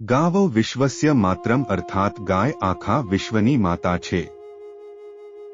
ગાવો વિશ્વસ્ય માત્રમ અર્થાત ગાય આખા વિશ્વની માતા છે.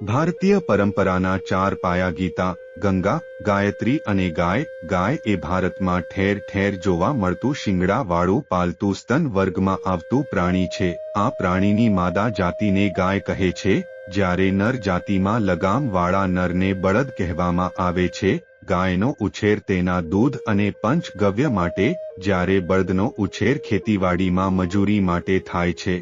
ભારતીય પરંપરાના ચાર પાયા ગીતા, ગંગા, ગાયત્રી અને ગાય ગાય એ ભારતમાં ઠેર ઠેર જોવા મળતું શિંગડાવાળું પાલતુ સ્તન વર્ગમાં આવતું પ્રાણી છે. આ પ્રાણીની માદા જાતિને ગાય કહે છે, જ્યારે નર જાતિમાં લગામવાળા નરને બળદ કહેવામાં આવે છે ગાયનો ઉછેર તેના દૂધ અને પંચગવ્ય માટે, જ્યારે બળદનો ઉછેર ખેતીવાડીમાં મજૂરી માટે થાય છે.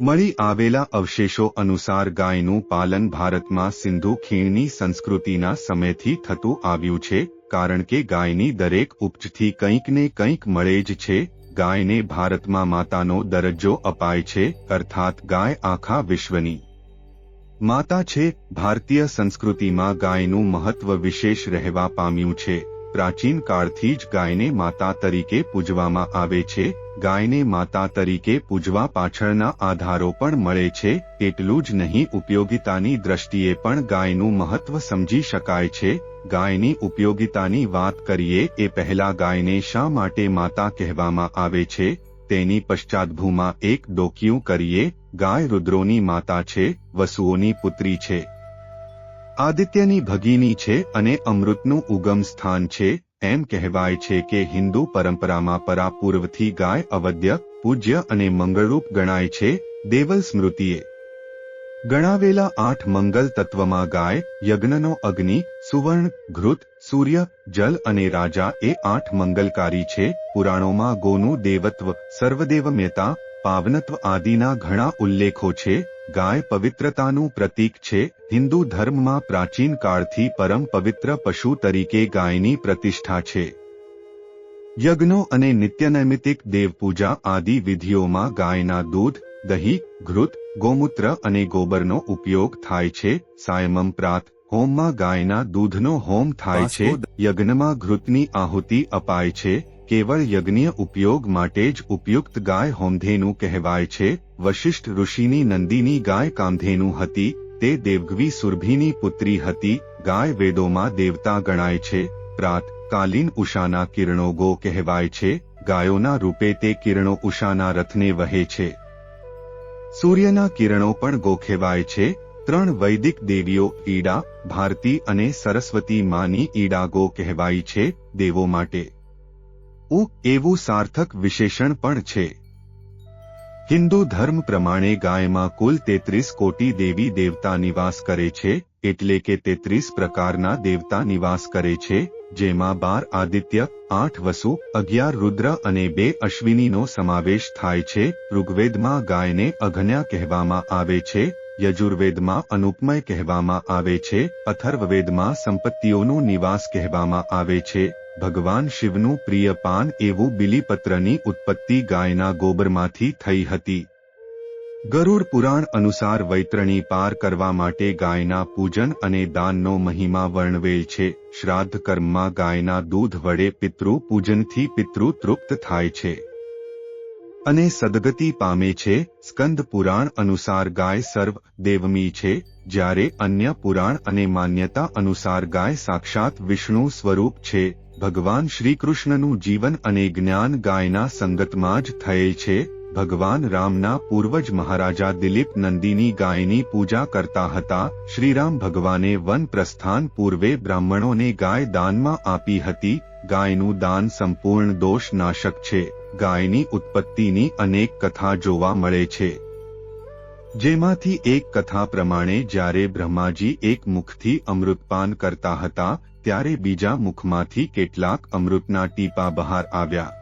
મળી આવેલા અવશેષો અનુસાર ગાયનું પાલન ભારતમાં સિંધુ ખીણની સંસ્કૃતિના સમયથી થતું આવ્યું છે, કારણ કે ગાયની દરેક ઉપજથી કંઈક ને કંઈક મળે જ છે, ગાયને ભારતમાં માતાનો દરજ્જો અપાય છે, અર્થાત ગાય આખા વિશ્વની માતા છે, ભારતીય સંસ્કૃતિમાં ગાયનું મહત્વ વિશેષ રહેવા પામ્યું છે. પ્રાચીન કાળથી જ ગાયને માતા તરીકે પૂજવામાં આવે છે. ગાયને માતા તરીકે પૂજવા પાછળના આધારો પણ મળે છે. એટલું જ નહીં, ઉપયોગિતાની દ્રષ્ટિએ પણ ગાયનું મહત્વ સમજી શકાય છે. ગાયની ઉપયોગિતાની વાત કરીએ, એ પહેલા ગાયને શા માટે માતા કહેવામાં આવે છે? તેની પશ્ચાતભૂમાં એક ડોકિયું કરીએ, ગાય રુદ્રોની માતા છે, વસુઓની પુત્રી છે. આદિત્યની ભગીની છે અને અમૃતનું ઉગમ સ્થાન છે, એમ કહેવાય છે કે હિન્દુ પરંપરામાં પરાપૂર્વથી ગાય અવધ્ય, પૂજ્ય અને મંગળરૂપ ગણાય છે, દેવલ સ્મૃતિએ. ગણાવેલા આઠ મંગલ તત્વમાં ગાય, યજ્ઞનો અગ્નિ, સુવર્ણ ઘૃત સૂર્ય, જલ અને રાજા એ આઠ મંગલકારી છે. પુરાણોમાં ગોનું દેવત્વ સર્વદેવમ્યતા પાવનત્વ આદિના ઘણા ઉલ્લેખો છે. ગાય પવિત્રતાનું પ્રતીક છે. હિન્દુ ધર્મમાં પ્રાચીન કાળથી પરમ પવિત્ર પશુ તરીકે ગાયની પ્રતિષ્ઠા છે. યજ્ઞો અને નિત્યનૈમિતિક દેવપૂજા આદિ વિધિઓમાં ગાયના દૂધ દહીં ઘૃત ગોમૂત્ર અને ગોબરનો ઉપયોગ થાય છે. સાયમમ પ્રાત હોમમાં ગાયના દૂધનો હોમ થાય છે. યજ્ઞમાં ઘૃતની આહુતિ અપાય છે. કેવળ યજ્ઞીય ઉપયોગ માટે જ ઉપયુક્ત ગાય હોમધેનું કહેવાય છે. વશિષ્ઠ ઋષિની નંદીની ગાય કામધેનું હતી. તે દેવગવી સુરભીની પુત્રી હતી. ગાય વેદોમાં દેવતા ગણાય છે. પ્રાત કાલીન ઉષાના કિરણો ગો કહેવાય છે. ગાયોના રૂપે તે કિરણો ઉષાના રથને વહે છે. સૂર્યના કિરણો પણ ગોખેવાય છે. ત્રણ વૈદિક દેવીઓ ઈડા, ભારતી અને સરસ્વતી માની ઈડાગો કહેવાય છે, દેવો માટે. ઉ એવું સાર્થક વિશેષણ પણ છે. હિન્દુ ધર્મ પ્રમાણે ગાયમાં કુલ તેત્રીસ કોટી દેવી દેવતા નિવાસ કરે છે, એટલે કે તેત્રીસ પ્રકારના દેવતા નિવાસ કરે છે. જેમાં બાર આદિત્ય, આઠ વસુ, અગિયાર રુદ્ર અને બે અશ્વિનીનો સમાવેશ થાય છે. ઋગ્વેદમાં ગાયને અઘન્યા કહેવામાં આવે છે, યજુર્વેદમાં અનુપમય કહેવામાં આવે છે, અથર્વવેદમાં સંપત્તિઓનો નિવાસ કહેવામાં આવે છે. ભગવાન શિવનું પ્રિય પાન એવું બિલીપત્રની ઉત્પત્તિ ગાયના ગોબરમાંથી થઈ હતી. ગરુડ પુરાણ અનુસાર વૈતરણી પાર કરવા માટે ગાયના પૂજન અને દાનનો મહિમા વર્ણવેલ છે. શ્રાદ્ધ કર્મમાં ગાયના દૂધ વડે પિતૃ પૂજનથી પિતૃ તૃપ્ત થાય છે. અને સદગતિ પામે છે. સ્કંદ પુરાણ અનુસાર ગાય સર્વ દેવમી છે. જ્યારે અન્ય પુરાણ અને માન્યતા અનુસાર ગાય સાક્ષાત વિષ્ણુ સ્વરૂપ છે. ભગવાન શ્રીકૃષ્ણનું જીવન અને જ્ઞાન ગાયના સંગતમાં જ થયેલ છે. ભગવાન રામના પૂર્વજ મહારાજા દિલીપ નંદીની ગાયની પૂજા કરતા હતા. શ્રીરામ ભગવાને વન પ્રસ્થાન પૂર્વે બ્રાહ્મણોને ગાય દાનમાં આપી હતી. ગાયનું દાન સંપૂર્ણ દોષ નાશક છે. ગાયની ઉત્પત્તિની અનેક કથા જોવા મળે છે. જેમાંથી એક કથા પ્રમાણે જ્યારે બ્રહ્માજી એક મુખથી અમૃતપાન કરતા હતા, ત્યારે બીજા મુખમાંથી કેટલાક અમૃતના ટીપા બહાર આવ્યા.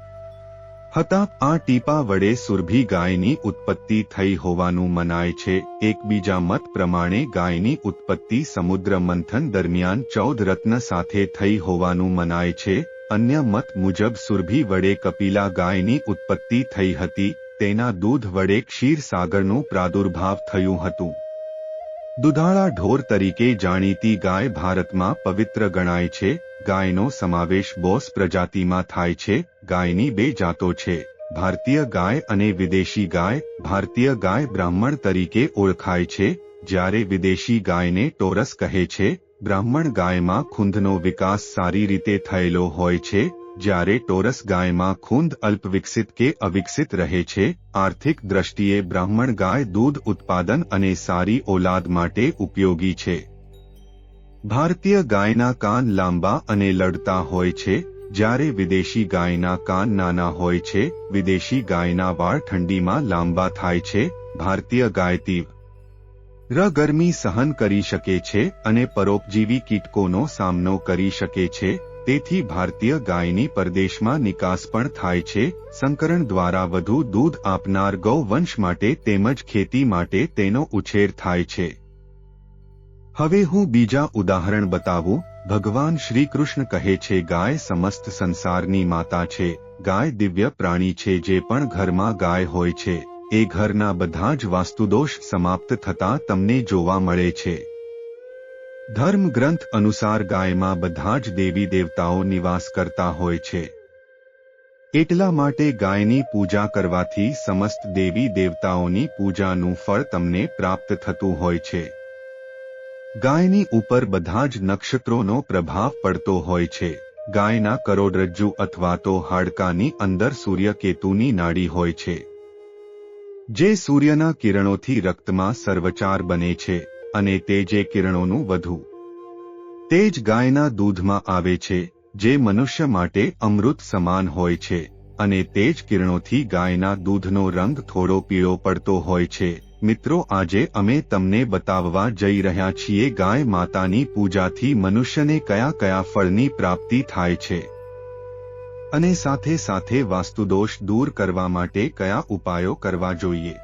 હતા, આ ટીપા વડે સુરભી ગાયની ઉત્પત્તિ થઈ હોવાનું મનાય છે. એકબીજા મત પ્રમાણે ગાયની ઉત્પત્તિ સમુદ્ર મંથન દરમિયાન ચૌદ રત્ન સાથે થઈ હોવાનું મનાય છે. અન્ય મત મુજબ સુરભી વડે કપિલા ગાયની ઉત્પત્તિ થઈ હતી, તેના દૂધ વડે ક્ષીરસાગરનું પ્રાદુર્ભાવ થયું હતું. દુધાળા ઢોર તરીકે જાણીતી ગાય ભારતમાં પવિત્ર ગણાય છે. ગાયનો સમાવેશ બોસ પ્રજાતિમાં થાય છે, ગાયની બે જાતો છે, ભારતીય ગાય અને વિદેશી ગાય, ભારતીય ગાય બ્રાહ્મણ તરીકે ઓળખાય છે, જ્યારે વિદેશી ગાયને ટોરસ કહે છે, બ્રાહ્મણ ગાયમાં ખૂંધનો વિકાસ સારી રીતે થયેલો હોય છે, જ્યારે ટોરસ ગાયમાં ખૂંદ અલ્પ વિકસિત કે અવિકસિત રહે છે, આર્થિક દ્રષ્ટિએ બ્રાહ્મણ ગાય દૂધ ઉત્પાદન અને સારી ઓલાદ માટે ઉપયોગી છે. ભારતીય ગાયના કાન લાંબા અને લડતા હોય છે, જ્યારે વિદેશી ગાયના કાન નાના હોય છે, વિદેશી ગાયના વાળ ઠંડીમાં લાંબા થાય છે, ભારતીય ગાય તીવ્ર ર ગરમી સહન કરી શકે છે અને પરોપજીવી કીટકોનો સામનો કરી શકે છે, તેથી ભારતીય ગાયની પરદેશમાં નિકાસ પણ થાય છે, સંકરણ દ્વારા વધુ દૂધ આપનાર ગૌવંશ માટે તેમજ ખેતી માટે તેનો ઉછેર થાય છે. હવે હું બીજા ઉદાહરણ બતાવું. ભગવાન શ્રી કૃષ્ણ કહે છે, ગાય સમસ્ત સંસારની માતા છે. ગાય દિવ્ય પ્રાણી છે જે પણ ઘરમાં ગાય હોય છે. એ ઘરના બધા જ વાસ્તુદોષ સમાપ્ત થતા તમને જોવા મળે છે. ધર્મ ગ્રંથ અનુસાર ગાયમાં બધા જ દેવી દેવતાઓ નિવાસ કરતા હોય છે. એટલા માટે ગાયની પૂજા કરવાથી સમસ્ત દેવી દેવતાઓની પૂજાનું ફળ તમને પ્રાપ્ત થતું હોય છે. ગાયની ઉપર બધા જ નક્ષત્રોનો પ્રભાવ પડતો હોય છે. ગાયના કરોડરજ્જુ અથવા તો હાડકાની અંદર સૂર્યકેતુની નાડી હોય છે. જે સૂર્યના કિરણોથી રક્તમાં સર્વચાર બને છે અને તે જે કિરણોનું વધુ, તે જ ગાયના દૂધમાં આવે છે, જે મનુષ્ય માટે અમૃત સમાન હોય છે અને તે જ કિરણોથી ગાયના દૂધનો રંગ થોડો પીળો પડતો હોય છે. મિત્રો, આજે અમે તમને બતાવવા જઈ રહ્યા છીએ ગાય માતાની પૂજાથી મનુષ્યને કયા કયા ફળની પ્રાપ્તિ થાય છે. અને સાથે સાથે વાસ્તુદોષ દૂર કરવા માટે કયા ઉપાયો કરવા જોઈએ.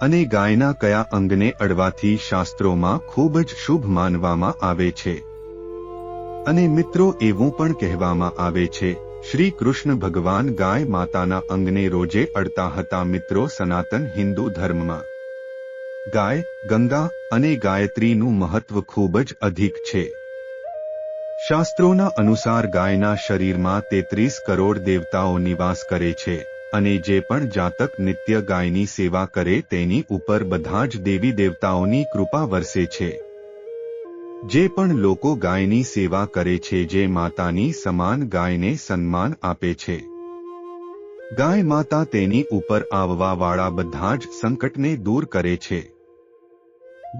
અને ગાયના કયા અંગને અડવાથી શાસ્ત્રોમાં ખૂબ જ શુભ માનવામાં આવે છે. અને મિત્રો, એવું પણ કહેવામાં આવે છે, શ્રી કૃષ્ણ ભગવાન ગાય માતાના અંગને રોજે અડતા હતા મિત્રો, સનાતન હિન્દુ ધર્મમાં. ગાય, ગંગા અને ગાયત્રીનું મહત્વ ખૂબ જ અધિક છે. શાસ્ત્રોના અનુસાર ગાયના શરીરમાં તેત્રીસ કરોડ દેવતાઓ નિવાસ કરે છે અને જે પણ જાતક નિત્ય ગાયની સેવા કરે તેની ઉપર બધા જ દેવી દેવતાઓની કૃપા વરસે છે. જે પણ લોકો ગાયની સેવા કરે છે જે માતાની સમાન ગાયને સન્માન આપે છે. ગાય માતા તેની ઉપર આવવાવાળા બધા જ સંકટને દૂર કરે છે.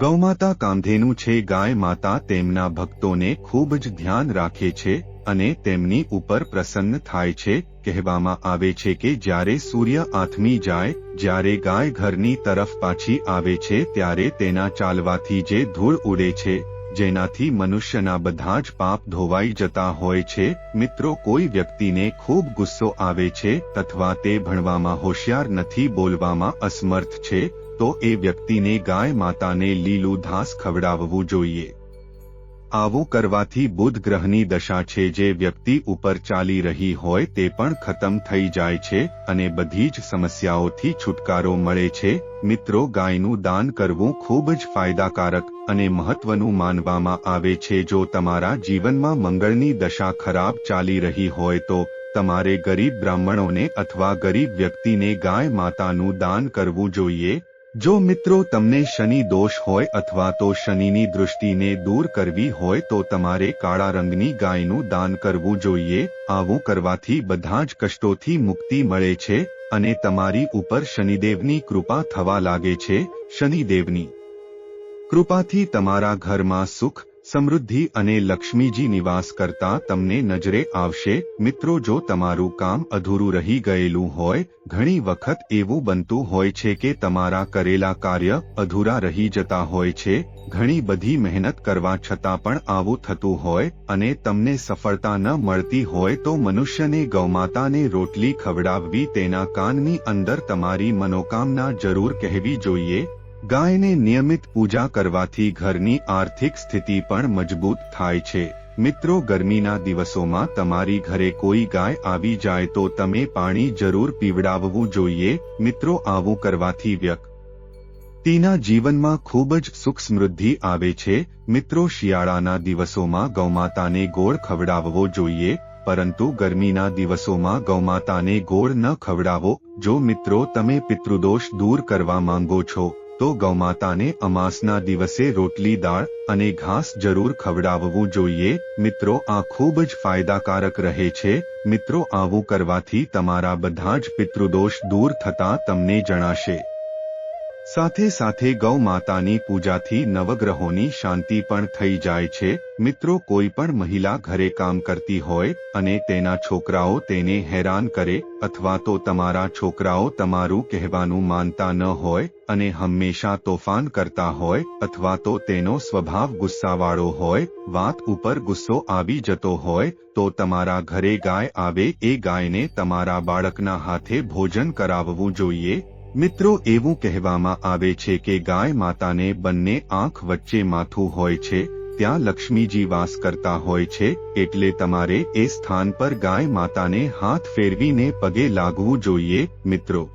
ગૌમાતા કામધેનું છે ગાય માતા તેમના ભક્તોને ખૂબ જ ધ્યાન રાખે છે અને તેમની ઉપર પ્રસન્ન થાય છે, કહેવામાં આવે છે કે જ્યારે સૂર્ય આથમી જાય, જ્યારે ગાય ઘરની તરફ પાછી આવે છે ત્યારે તેના ચાલવાથી જે ધૂળ ઉડે છે, જેનાથી મનુષ્યના બધા જ પાપ ધોવાઈ જતા હોય છે. મિત્રો, કોઈ વ્યક્તિને ખૂબ ગુસ્સો આવે છે અથવા તે ભણવામાં હોશિયાર નથી બોલવામાં અસમર્થ છે તો એ વ્યક્તિને ગાય માતાને લીલું ઘાસ ખવડાવવું જોઈએ. આવું કરવાથી બુધ ગ્રહની દશા છે જે વ્યક્તિ ઉપર ચાલી રહી હોય તે પણ ખતમ થઈ જાય છે અને બધી જ સમસ્યાઓથી છુટકારો મળે છે. મિત્રો, ગાયનું દાન કરવું ખૂબ જ ફાયદાકારક અને મહત્વનું માનવામાં આવે છે. જો તમારા જીવનમાં મંગળની દશા ખરાબ ચાલી રહી હોય તો તમારે ગરીબ બ્રાહ્મણોને અથવા ગરીબ વ્યક્તિને ગાય માતાનું દાન કરવું જોઈએ. જો મિત્રો તમને શનિ દોષ હોય અથવા તો શનિની દૃષ્ટિને દૂર કરવી હોય તો તમારે કાળા રંગની ગાયનું દાન કરવું જોઈએ. આવું કરવાથી બધા જ કષ્ટોથી મુક્તિ મળે છે અને તમારી ઉપર શનિદેવની કૃપા થવા લાગે છે. શનિદેવની કૃપાથી તમારા ઘરમાં સુખ સમૃદ્ધિ અને લક્ષ્મીજી નિવાસ કરતા તમને નજરે આવશે, મિત્રો, જો તમારું કામ અધૂરું રહી ગયેલું હોય, ઘણી વખત એવું બનતું હોય છે કે તમારા કરેલા કાર્ય અધૂરા રહી જતા હોય છે, ઘણી બધી મહેનત કરવા છતાં પણ આવું થતું હોય અને તમને સફળતા ન મળતી હોય તો મનુષ્યને ગૌમાતાને રોટલી ખવડાવવી તેના કાનની અંદર તમારી મનોકામના જરૂર કહેવી જોઈએ ગાયને નિયમિત પૂજા કરવાથી ઘરની આર્થિક સ્થિતિ પણ મજબૂત થાય છે. મિત્રો, ગરમીના દિવસોમાં તમારી ઘરે કોઈ ગાય આવી જાય તો તમે પાણી જરૂર પીવડાવવું જોઈએ. મિત્રો, આવું કરવાથી વ્યક્તિના જીવનમાં ખૂબ જ સુખ સમૃદ્ધિ આવે છે. મિત્રો, શિયાળાના દિવસોમાં ગૌમાતાને ગોળ ખવડાવવો જોઈએ, પરંતુ ગરમીના દિવસોમાં ગૌમાતાને ગોળ ન ખવડાવો. જો મિત્રો, તમે પિતૃદોષ દૂર કરવા માંગો છો તો ગૌમાતાને અમાસના દિવસે રોટલી દાળ અને ઘાસ જરૂર ખવડાવવું જોઈએ. મિત્રો, આ ખૂબ જ ફાયદાકારક રહે છે. મિત્રો, આવું કરવાથી તમારા બધા જ પિતૃદોષ દૂર થતા તમને જણાશે. સાથે સાથે ગૌ માતાની પૂજાથી નવગ્રહોની શાંતિ પણ થઈ જાય છે. મિત્રો, કોઈ પણ મહિલા ઘરે કામ કરતી હોય અને તેના છોકરાઓ તેને હેરાન કરે અથવા તો તમારા છોકરાઓ તમારું કહેવાનું માનતા ન હોય અને હંમેશા તોફાન કરતા હોય અથવા તો તેનો સ્વભાવ ગુસ્સાવાળો હોય, વાત ઉપર ગુસ્સો આવી જતો હોય, તો તમારા ઘરે ગાય આવે એ ગાયને તમારા બાળકના હાથે ભોજન કરાવવું જોઈએ. મિત્રો, એવું કહેવામાં આવે છે કે ગાય માતાને બંને આંખ વચ્ચે માથું હોય છે, ત્યાં લક્ષ્મીજી વાસ કરતા હોય છે, એટલે તમારે એ સ્થાન પર ગાય માતાને હાથ ફેરવીને પગે લાગવું જોઈએ, મિત્રો.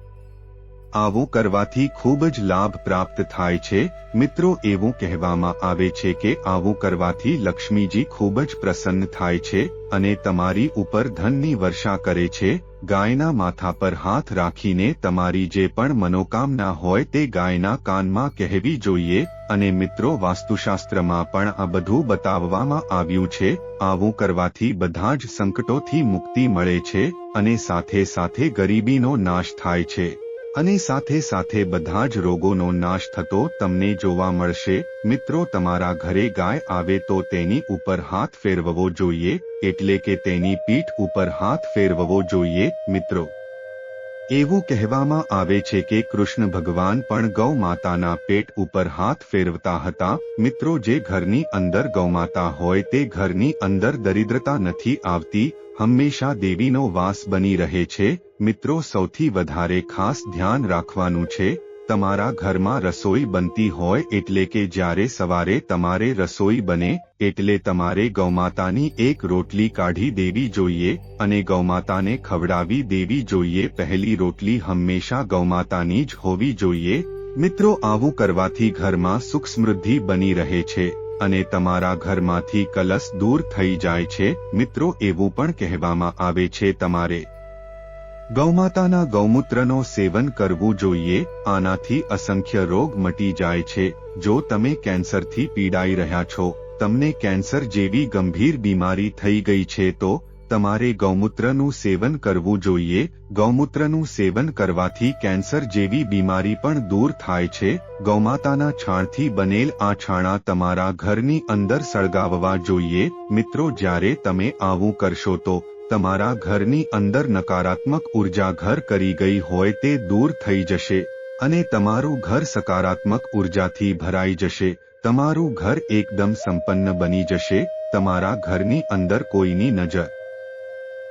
આવું કરવાથી ખૂબ જ લાભ પ્રાપ્ત થાય છે. મિત્રો, એવું કહેવામાં આવે છે કે આવું કરવાથી લક્ષ્મીજી ખૂબ જ પ્રસન્ન થાય છે અને તમારી ઉપર ધનની વર્ષા કરે છે ગાયના માથા પર હાથ રાખીને તમારી જે પણ મનોકામના હોય તે ગાયના કાનમાં કહેવી જોઈએ. અને મિત્રો, વાસ્તુશાસ્ત્રમાં પણ આ બધું બતાવવામાં આવ્યું છે. આવું કરવાથી બધા જ સંકટોથી મુક્તિ મળે છે અને સાથે સાથે ગરીબીનો નાશ થાય છે. અને સાથે સાથે બધા જ રોગોનો નાશ થતો તમને જોવા મળશે. મિત્રો, તમારા ઘરે ગાય આવે તો તેની ઉપર હાથ ફેરવવો જોઈએ, એટલે કે તેની પીઠ ઉપર હાથ ફેરવવો જોઈએ, મિત્રો. એવું કહેવામાં આવે છે કે કૃષ્ણ ભગવાન પણ ગૌ માતાના પેટ ઉપર હાથ ફેરવતા હતા. મિત્રો, જે ઘરની અંદર ગૌમાતા હોય તે ઘરની અંદર દરિદ્રતા નથી આવતી, હંમેશા દેવીનો વાસ બની રહે છે મિત્રો, સૌથી વધારે ખાસ ધ્યાન રાખવાનું છે, તમારા ઘરમાં રસોઈ બનતી હોય એટલે કે જ્યારે સવારે તમારે રસોઈ બને, એટલે તમારે ગૌમાતાની એક રોટલી કાઢી દેવી જોઈએ અને ગૌમાતાને ખવડાવી દેવી જોઈએ. પહેલી રોટલી હંમેશા ગૌમાતાની જ હોવી જોઈએ. મિત્રો, આવું કરવાથી ઘરમાં સુખ સમૃદ્ધિ બની રહે છે અને તમારા ઘરમાંથી કલશ દૂર થઈ જાય છે. મિત્રો, એવું પણ કહેવામાં આવે છે તમારે ગૌમાતાના ગૌમૂત્રનો સેવન કરવું જોઈએ. આનાથી અસંખ્ય રોગ મટી જાય છે. જો તમે કેન્સરથી પીડાઈ રહ્યા છો, તમને કેન્સર જેવી ગંભીર બીમારી થઈ ગઈ છે તો તમારે ગૌમૂત્રનું સેવન કરવું જોઈએ. ગૌમૂત્રનું સેવન કરવાથી કેન્સર જેવી બીમારી પણ દૂર થાય છે. ગૌમાતાના છાણથી બનેલ આ છાણા તમારા ઘરની અંદર સળગાવવા જોઈએ. મિત્રો, જ્યારે તમે આવું કરશો તો તમારા ઘરની અંદર નકારાત્મક ઊર્જા ઘર કરી ગઈ હોય તે દૂર થઈ જશે અને તમારું ઘર સકારાત્મક ઉર્જાથી ભરાઈ જશે. તમારું ઘર એકદમ સંપન્ન બની જશે. તમારા ઘરની અંદર કોઈની નજર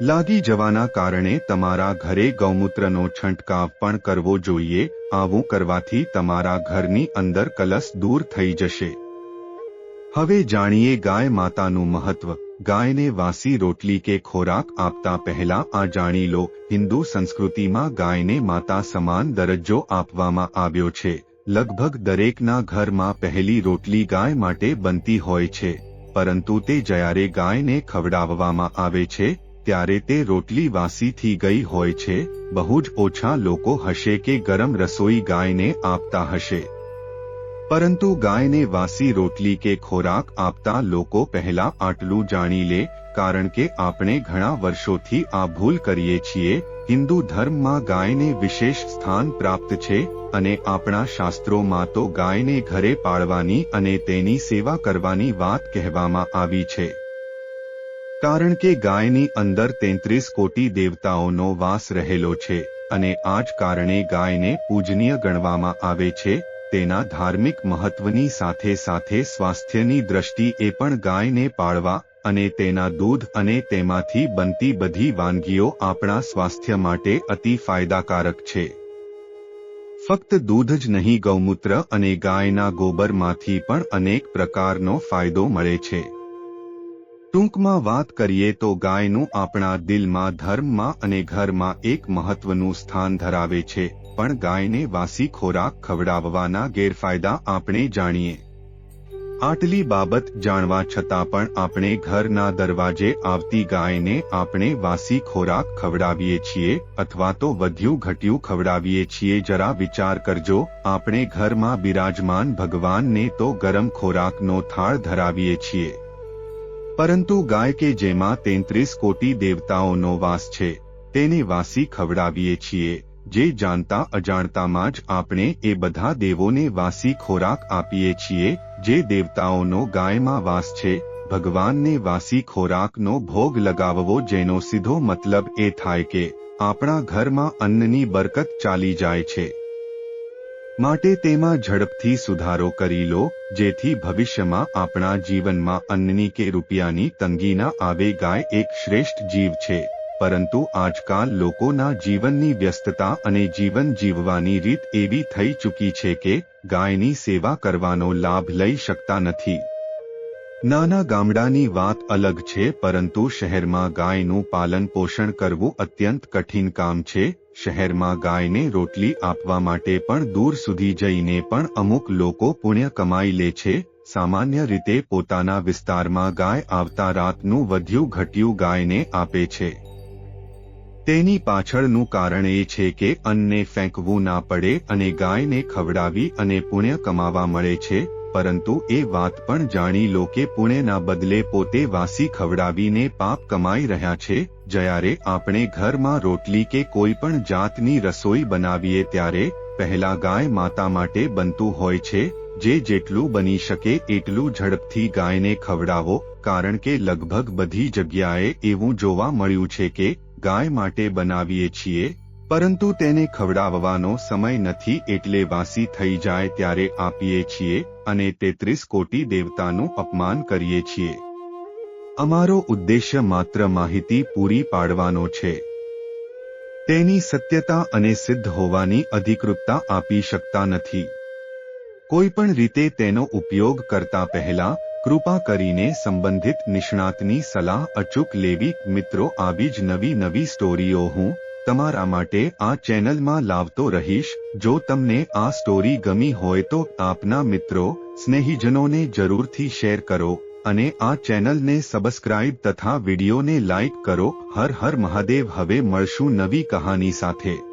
લાગી જવાના કારણે તમારા ઘરે ગૌમૂત્રનો છંટકાવ પણ કરવો જોઈએ. આવું કરવાથી તમારા ઘરની અંદર કલશ દૂર થઈ જશે. હવે જાણીએ ગાય માતાનું મહત્વ. ગાયને વાસી રોટલી કે ખોરાક આપતા પહેલા આ જાણી લો, હિન્દુ સંસ્કૃતિમાં ગાયને માતા સમાન દરજ્જો આપવામાં આવ્યો છે. લગભગ દરેકના ઘરમાં પહેલી રોટલી ગાય માટે બનતી હોય છે, પરંતુ તે જ્યારે ગાયને ખવડાવવામાં આવે છે, ત્યારે તે રોટલી વાસીથી ગઈ હોય છે, બહુ જ ઓછા લોકો હશે કે ગરમ રસોઈ ગાયને આપતા હશે. પરંતુ ગાયને વાસી રોટલી કે ખોરાક આપતા લોકો પહેલા આટલું જાણી લે, કારણ કે આપણે ઘણા વર્ષોથી આ ભૂલ કરીએ છીએ, હિન્દુ ધર્મમાં ગાયને વિશેષ સ્થાન પ્રાપ્ત છે, અને આપણા શાસ્ત્રોમાં તો ગાયને ઘરે પાળવાની અને તેની સેવા કરવાની વાત કહેવામાં આવી છે. કારણ કે ગાયની અંદર તેત્રીસ કોટી દેવતાઓનો વાસ રહેલો છે, અને આ જ કારણે ગાયને પૂજનીય ગણવામાં આવે છે તેના ધાર્મિક મહત્વની સાથે સાથે સ્વાસ્થ્યની દ્રષ્ટિએ પણ ગાયને પાળવા અને તેના દૂધ અને તેમાંથી બનતી બધી વાનગીઓ આપણા સ્વાસ્થ્ય માટે અતિ ફાયદાકારક છે. ફક્ત દૂધ જ નહીં, ગૌમૂત્ર અને ગાયના ગોબરમાંથી પણ અનેક પ્રકારનો ફાયદો મળે છે. ટૂંકમાં વાત કરીએ તો ગાયનું આપણા દિલમાં, ધર્મમાં અને ઘરમાં એક મહત્વનું સ્થાન ધરાવે છે. પણ ગાયને વાસી ખોરાક ખવડાવવાના ગેરફાયદા આપણે જાણીએ. આટલી બાબત જાણવા છતાં પણ આપણે ઘરના દરવાજે આવતી ગાયને આપણે વાસી ખોરાક ખવડાવીએ છીએ અથવા તો વધ્યું ઘટ્યું ખવડાવીએ છીએ જરા વિચાર કરજો, આપણે ઘરમાં બિરાજમાન ભગવાનને તો ગરમ ખોરાકનો થાળ ધરાવીએ છીએ. પરંતુ ગાય કે જેમાં તેત્રીસ કોટી દેવતાઓનો વાસ છે, તેને વાસી ખવડાવીએ છીએ. જે જાણતા અજાણતામાં જ આપણે એ બધા દેવોને વાસી ખોરાક આપીએ છીએ, જે દેવતાઓનો ગાયમાં વાસ છે. ભગવાનને વાસી ખોરાકનો ભોગ લગાવવો જેનો સીધો મતલબ એ થાય કે, આપણા ઘરમાં અન્નની બરકત ચાલી જાય છે. માટે તેમાં ઝડપથી સુધારો કરી લો, જેથી ભવિષ્યમાં આપણા જીવનમાં અન્નની કે રૂપિયાની તંગી ના આવે ગાય એક શ્રેષ્ઠ જીવ છે. પરંતુ આજકાલ લોકોના જીવનની વ્યસ્તતા અને જીવન જીવવાની રીત એવી થઈ ચૂકી છે કે ગાયની સેવા કરવાનો લાભ લઈ શકતા નથી. નાના ગામડાની વાત અલગ છે પરંતુ શહેરમાં ગાયનું પાલન પોષણ કરવું અત્યંત કઠિન કામ છે. શહેરમાં ગાયને રોટલી આપવા માટે પણ દૂર સુધી જઈને પણ અમુક લોકો પુણ્ય કમાઈ લે છે. સામાન્ય રીતે પોતાના વિસ્તારમાં ગાય આવતા રાતનું વધ્યું ઘટ્યું ગાયને આપે છે. તેની પાછળનું કારણ એ છે કે અન્નને ફેંકવું ના પડે અને ગાયને ખવડાવી અને પુણ્ય કમાવા મળે છે, પરંતુ એ વાત પણ જાણી લો કે પુણ્યના બદલે પોતે વાસી ખવડાવીને પાપ કમાઈ રહ્યા છે, જ્યારે આપણે ઘરમાં રોટલી કે કોઈ પણ જાતની રસોઈ બનાવીએ ત્યારે પહેલા ગાય માતા માટે બનતું હોય છે, જે જેટલું બની શકે એટલું ઝડપથી ગાયને ખવડાવો, કારણ કે લગભગ બધી જગ્યાએ એવું જોવા મળ્યું છે કે ગાય માટે બનાવીએ છીએ, પરંતુ તેને ખવડાવવાનો સમય નથી એટલે વાસી થઈ જાય ત્યારે આપીએ છીએ અને તેત્રીસ કોટી દેવતાનું અપમાન કરીએ છીએ. અમારો ઉદ્દેશ્ય માત્ર માહિતી પૂરી પાડવાનો છે. તેની સત્યતા અને સિદ્ધ હોવાની અધિકૃતતા આપી શકતા નથી. કોઈ પણ રીતે તેનો ઉપયોગ કરતા પહેલા કૃપા કરીને સંબંધિત નિષ્ણાતની સલાહ અચૂક લેવી. મિત્રો, આવી જ નવી નવી સ્ટોરીઓ હું તમારા માટે આ ચેનલમાં લાવતો રહીશ. જો તમને આ સ્ટોરી ગમી હોય તો આપના મિત્રો, સ્નેહીજનોને જરૂરથી શેર કરો અને આ ચેનલને સબસ્ક્રાઇબ તથા વિડીયોને લાઇક કરો. હર હર મહાદેવ. હવે મળશું નવી કહાની સાથે.